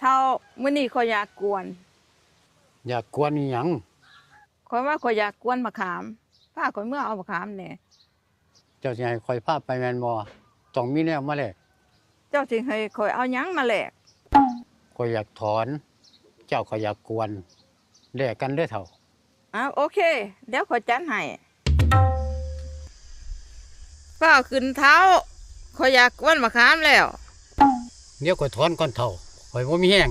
เท่ามื้อนี้ข่อยอยากกวนอยากกวนอีหยังข่อยว่าข่อยอยากกวนมะขามพาข่อยเมื่อเอามะขามแหน่เจ้าสิให้คอยพาไปแม่นบ่ต้องมีแนวมาแลกเจ้าสิให้ข่อยเอาหยังมาแลกคอยอยากถอน เจ้าก็อยากกวนแลกกันเด้อเฒ่าอ้าวโอเค เดี๋ยวข่อยจัดให้เป้าขึ้นเท้าข่อยอยากกวนมะขามแล้ว เดี๋ยวก็ถอนก่อนเฒ่า คอยบ่มีแห้ง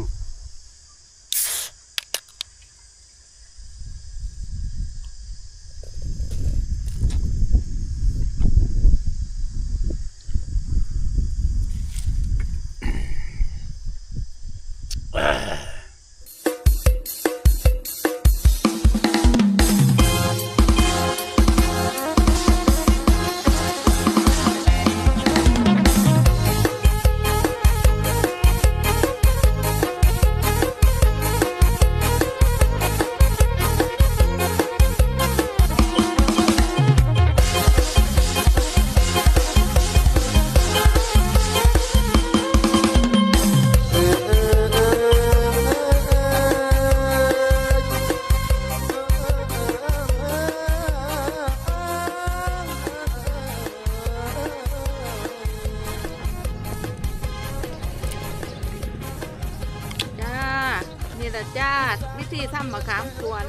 นี่ละจ้าวิธีทำมะขามกวน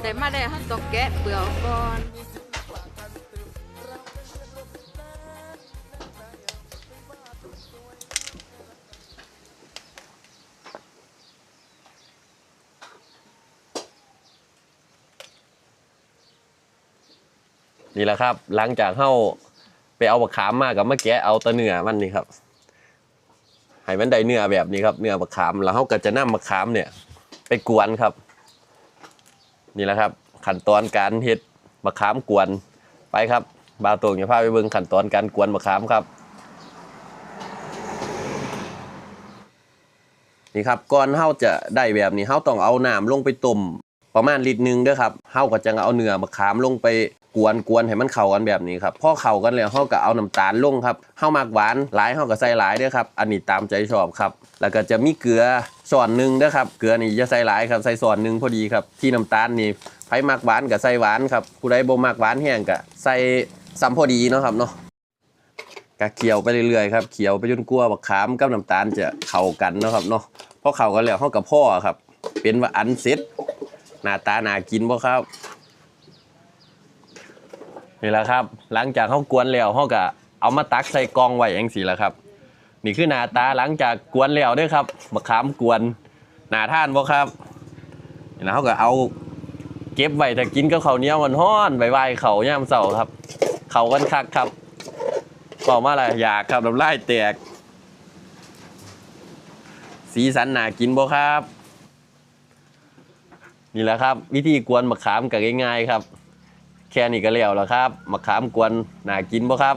แต่มาได้เขาต้องแกะเปลือกก่อนนี่แหละครับ หลังจากเฮาไปเอาบักขามมากับมะแกะเอาตะเนื้อมันนี่ครับให้มันได้เนื้อแบบนี้ครับเนื้อบักขามแล้วเฮาก็จะนำบักขามเนี่ย ไปกวนครับ นี่แหละครับ ขั้นตอนการเฮ็ดบักขามกวนไปครับบาวตรงอย่าพาไปเบิ่งขั้นตอนการกวนมะขามครับ นี่ครับก่อนเฮาจะได้แบบนี้เฮาต้องเอาน้ำลงไปต้มประมาณลิตรหนึงเด้อครับเฮาก็จะเอาเนื้อมะขามลงไป กวนกวนให้มันเข้ากันแบบนี้ครับพอเข้ากันแล้วเฮาก็เอาน้ำตาลลงครับเฮามักหวานหลายเฮาก็ใส่หลายเด้อครับอันนี้ตามใจชอบครับ แล้วก็จะมีเกลือส่วนหนึ่งเด้อครับเกลือนี่จะใส่หลายครับใส่ส่วนหนึ่งพอดีครับที่น้ำตาลนี่ไผมักหวานก็ใส่หวานครับผู้ใดบ่มักหวานแห้งก็ใส่ซ้ำพอดีเนาะครับเนาะก็เคี่ยวไปเรื่อยๆครับเคี่ยวไปจนกลัวบักขามกับน้ำตาลจะเข้ากันนะครับเนาะพอเข้ากันแล้วเฮากับพ่อครับ เป็นว่าอันเสร็จหน้าตาหน่ากินบ่ครับ นี่แหละครับ หลังจากเฮากวนแล้วเฮาก็เอามาตักใส่กองไว้จังซี่แหละครับ นี่คือหน้าตาหลังจากกวนแล้วด้อครับบักขามกวนหน่าท่านบ่ครับนี่นะเฮาก็เอาเก็บไว้ถ้ากินกับข้าวเหนียวมันฮ้อนๆไว้ๆเขายามเช้าครับ เขากันคักครับบอกมาอะไรอยากครับน้ำลายแตก สีสันหน่ากินบ่ครับ นี่แหละครับ วิธีกวนมะขามก็ง่ายๆครับ แค่นี้ก็แล้วแล้วครับมะขามกวนน่ากินบ่ครับ